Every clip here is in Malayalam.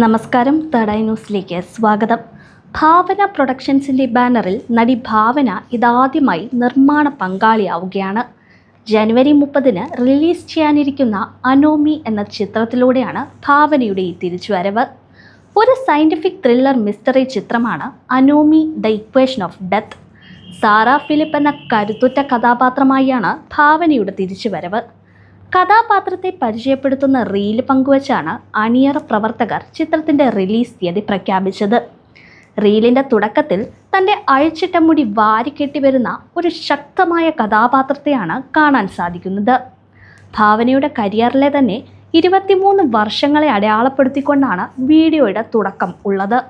നമസ്കാരം തേർഡ് ന്യൂസിലേക്ക് സ്വാഗതം. ഭാവന പ്രൊഡക്ഷൻസിന്റെ ബാനറിൽ നടി ഭാവന ഇതാദ്യമായി നിർമ്മാണ പങ്കാളിയാവുകയാണ്. ജനുവരി മുപ്പതിന് റിലീസ് ചെയ്യാനിരിക്കുന്ന അനോമി എന്ന ചിത്രത്തിലൂടെയാണ് ഭാവനയുടെ ഈ തിരിച്ചുവരവ്. ഒരു സയന്റിഫിക് ത്രില്ലർ മിസ്റ്ററി ചിത്രമാണ് anomie the equation of death. Sara Philip എന്ന കരുത്തുറ്റ കഥാപാത്രമായാണ് ഭാവനയുടെ തിരിച്ചുവരവ്. കഥാപാത്രത്തെ പരിചയപ്പെടുത്തുന്ന റീൽ പങ്കുവച്ചാണ് അണിയറ പ്രവർത്തകർ ചിത്രത്തിന്റെ റിലീസ് തീയതി പ്രഖ്യാപിച്ചത്. റീലിന്റെ തുടക്കത്തിൽ തന്റെ അഴിച്ചിട്ട മുടി വാരിക്കെട്ടി വരുന്ന ഒരു ശക്തമായ കഥാപാത്രത്തെയാണ് കാണാൻ സാധിക്കുന്നത്. ഭാവനയുടെ കരിയറിലെ തന്നെ ഇരുപത്തിമൂന്ന് വർഷങ്ങളെ അടയാളപ്പെടുത്തിക്കൊണ്ടാണ് വീഡിയോയുടെ തുടക്കം ഉള്ളത്.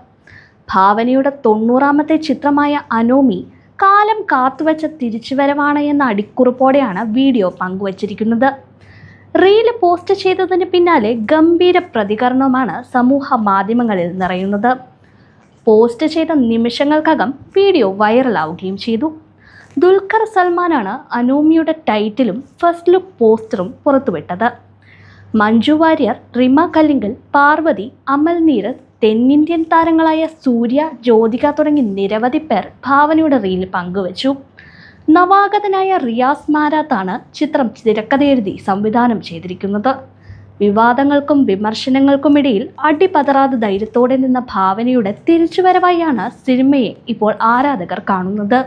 ഭാവനയുടെ തൊണ്ണൂറാമത്തെ ചിത്രമായ അനോമി കാലം കാത്തുവച്ച തിരിച്ചുവരവാണ് എന്ന അടിക്കുറിപ്പോടെയാണ് വീഡിയോ പങ്കുവച്ചിരിക്കുന്നത്. റീൽ പോസ്റ്റ് ചെയ്തതിന് പിന്നാലെ ഗംഭീര പ്രതികരണവുമാണ് സമൂഹ മാധ്യമങ്ങളിൽ നിറയുന്നത്. പോസ്റ്റ് ചെയ്ത നിമിഷങ്ങൾക്കകം വീഡിയോ വൈറലാവുകയും ചെയ്തു. ദുൽഖർ സൽമാനാണ് അനൂമിയുടെ ടൈറ്റിലും ഫസ്റ്റ് ലുക്ക് പോസ്റ്ററും പുറത്തുവിട്ടത്. മഞ്ജു വാര്യർ റിമ കല്ലിങ്കൽ പാർവതി അമൽ നീരത് തെന്നിന്ത്യൻ താരങ്ങളായ സൂര്യ ജ്യോതിക തുടങ്ങി നിരവധി പേർ ഭാവനയുടെ റീൽ പങ്കുവച്ചു. നവാഗതനായ റിയാസ് മാരാത്താണ് ചിത്രം തിരക്കഥയെഴുതി സംവിധാനം ചെയ്തിരിക്കുന്നത്. വിവാദങ്ങൾക്കും വിമർശനങ്ങൾക്കുമിടയിൽ അടിപതറാതെ ധൈര്യത്തോടെ നിന്ന ഭാവനയുടെ തിരിച്ചുവരവായാണ് സിനിമയെ ഇപ്പോൾ ആരാധകർ കാണുന്നത്.